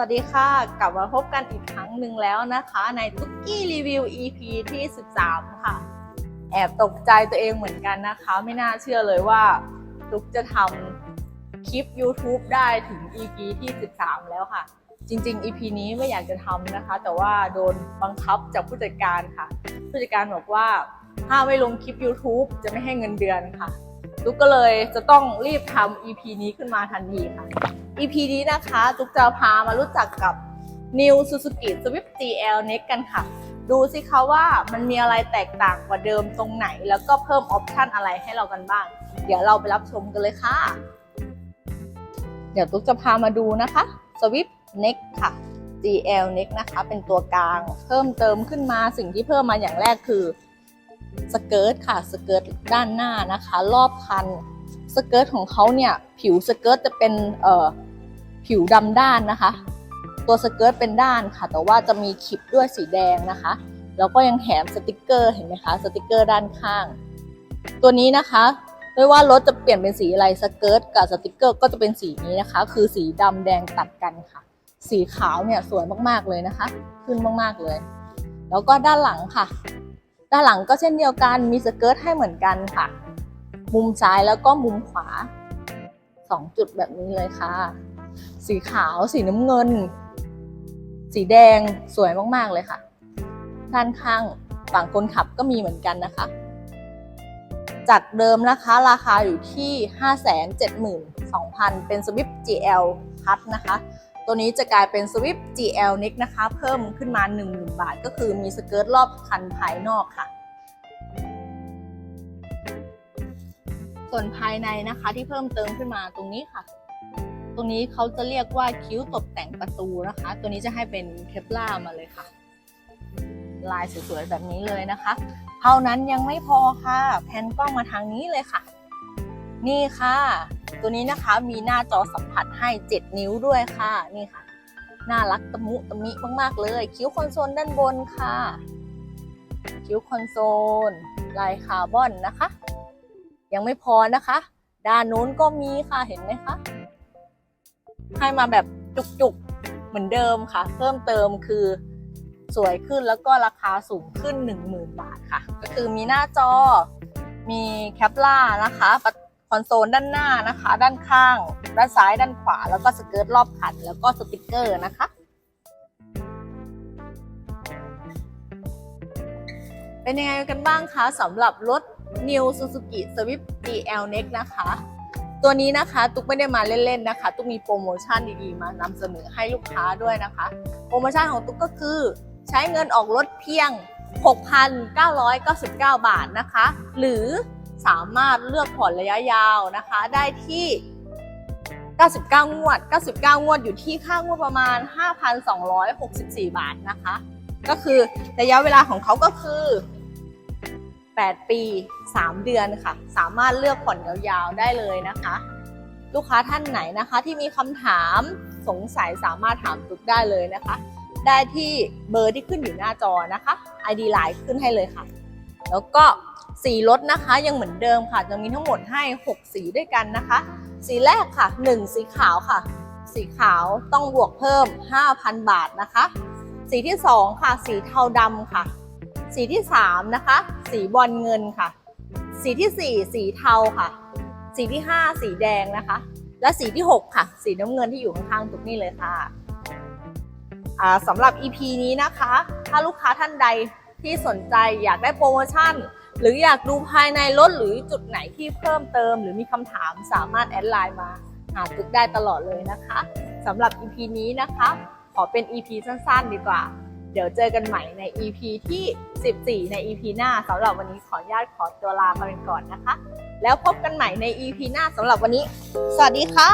วัสดีค่ะ กลับมาพบกันอีกครั้งหนึ่งแล้วนะคะ ในตุ๊กกี้รีวิว EP ที่ 13 ค่ะ แอบตกใจตัวเองเหมือนกันนะคะ ไม่น่าเชื่อเลยว่าตุ๊กจะทำคลิป YouTube ได้ถึง EP ที่ 13 แล้วค่ะ จริง ๆ EP นี้ไม่อยากจะทำนะคะ แต่ว่าโดนบังคับจากผู้จัดการค่ะ ผู้จัดการบอกว่าถ้าไม่ลงคลิป YouTube จะไม่ให้เงินเดือนค่ะ ตุ๊กก็เลยจะต้องรีบทำ EP นี้ขึ้นมาทันทีค่ะ EP นี้นะคะตุ๊กจะพามารู้จักกับ New Suzuki Swift GL Next กันค่ะ ดูสิคะว่ามันมีอะไรแตกต่างกว่าเดิมตรงไหน แล้วก็เพิ่มออปชันอะไรให้เรากันบ้าง เดี๋ยวเราไปรับชมกันเลยค่ะ เดี๋ยวตุ๊กจะพามาดูนะคะ Swift Next ค่ะ GL Next นะคะ เป็นตัวกลาง เพิ่มเติมขึ้นมาสิ่งที่เพิ่มมาอย่างแรกคือ สเกิร์ตค่ะสเกิร์ตด้านหน้านะคะ รอบคันสเกิร์ตของเขาเนี่ยผิวสเกิร์ตจะเป็นเอ่อผิวดำด้านนะคะ ตัวสเกิร์ตเป็นด้านค่ะ แต่ว่าจะมีคลิปด้วยสีแดงนะคะ แล้วก็ยังแถมสติกเกอร์เห็นไหมคะสติกเกอร์ด้านข้าง ตัวนี้นะคะไม่ว่ารถจะเปลี่ยนเป็นสีอะไรสเกิร์ตกับสติกเกอร์ก็จะเป็นสีนี้นะคะ คือสีดำแดงตัดกันค่ะ สีขาวเนี่ยสวยมากๆเลยนะคะ ขึ้นมากๆเลย แล้วก็ด้านหลังค่ะ ด้านหลังก็เช่นเดียวกันมีสเกิร์ตให้เหมือนกันค่ะ มุมซ้ายแล้วก็มุมขวาสองจุดแบบนี้เลยค่ะ สีขาวสีน้ำเงิน สีแดงสวยมากๆเลยค่ะ ด้านข้างฝั่งคนขับก็มีเหมือนกันนะคะ จากเดิมนะคะราคาอยู่ที่ 572,000 เป็น Swift GL Plus นะคะ ตัวนี้จะกลายเป็น Swift GL Next นะคะ เพิ่มขึ้นมา 10,000 บาท ก็คือมีสเกิร์ตรอบคันภายนอกค่ะ ส่วนภายในนะคะที่เพิ่มเติมขึ้นมาตรงนี้ค่ะ ตรงนี้เขาจะเรียกว่าคิ้วตกแต่งประตูนะคะ ตัวนี้จะให้เป็นเคปล่ามาเลยค่ะ ลายสวยๆแบบนี้เลยนะคะ เท่านั้นยังไม่พอค่ะ แพนกล้องมาทางนี้เลยค่ะ นี่ค่ะ ตัวนี้นะคะมีหน้าจอสัมผัสให้ 7 นิ้วด้วยค่ะนี่ค่ะ น่ารักตะมุตะมิมากๆเลย คิ้วคอนโซลด้านบนค่ะ คิ้วคอนโซล ลายคาร์บอนนะคะ ยังไม่พอนะคะ ด้านนู้นก็มีค่ะเห็นไหมคะให้มาแบบจุกๆเหมือนเดิมค่ะ เพิ่มเติมคือสวยขึ้นแล้วก็ราคาสูงขึ้น 10,000 บาทค่ะ ก็คือมีหน้าจอมีแคปล่านะคะปะ คอนโซลด้านหน้านะคะ ด้านข้าง ด้านซ้ายด้านขวา แล้วก็สเกิร์ตรอบคัน แล้วก็สติกเกอร์นะคะ เป็นยังไงกันบ้างคะสำหรับรถ New Suzuki Swift GL Next นะคะ ตัวนี้นะคะตุ๊กไม่ได้มาเล่นๆนะคะ ตุ๊กมีโปรโมชั่นดีๆ มานำเสนอให้ลูกค้าด้วยนะคะ โปรโมชั่นของตุ๊กก็คือใช้เงินออกรถเพียง 6,999 บาทนะคะ หรือ สามารถเลือกผ่อนระยะยาวนะคะ ได้ที่ 99 งวด 99 งวดอยู่ที่ค่างวดประมาณ 5,264 บาทนะคะ ก็คือระยะเวลาของเขาก็คือ 8 ปี 3 เดือนค่ะ สามารถเลือกผ่อนยาวๆได้เลยนะคะ ลูกค้าท่านไหนนะคะที่มีคำถามสงสัยสามารถถามตุ๊กได้เลยนะคะ ได้ที่เบอร์ที่ขึ้นอยู่หน้าจอนะคะ ID Line ขึ้นให้เลยค่ะ แล้วก็ สีรถนะคะยังเหมือนเดิมค่ะจะมีทั้งหมดให้ 6 สีด้วยกันนะคะ สีแรกค่ะ 1 สีขาวค่ะ สีขาวต้องบวกเพิ่ม 5,000 บาทนะคะ สีที่ 2 ค่ะ สีเทาดำค่ะ สีที่ 3 นะคะ สีบอลเงินค่ะ สีที่ 4 สีเทาค่ะ สีที่ 5 สีแดงนะคะ และสีที่ 6 ค่ะ สีน้ำเงินที่อยู่ข้างๆตรงนี้เลยค่ะอ่าสำหรับ EP นี้นะคะ ถ้าลูกค้าท่านใดที่สนใจอยากได้โปรโมชั่น หรืออยากดูภายในรถหรือจุดไหนที่เพิ่มเติม หรือมีคำถามสามารถแอดไลน์มาหาตึกได้ตลอดเลยนะคะสำหรับ EP นี้นะคะ ขอเป็น EP สั้นๆ ดีกว่า เดี๋ยวเจอกันใหม่ใน EP ที่ 14 ใน EP หน้าสำหรับวันนี้ขออนุญาตขอตัวลาไปก่อนนะคะ แล้วพบกันใหม่ใน EP หน้าสำหรับวันนี้ สวัสดีค่ะ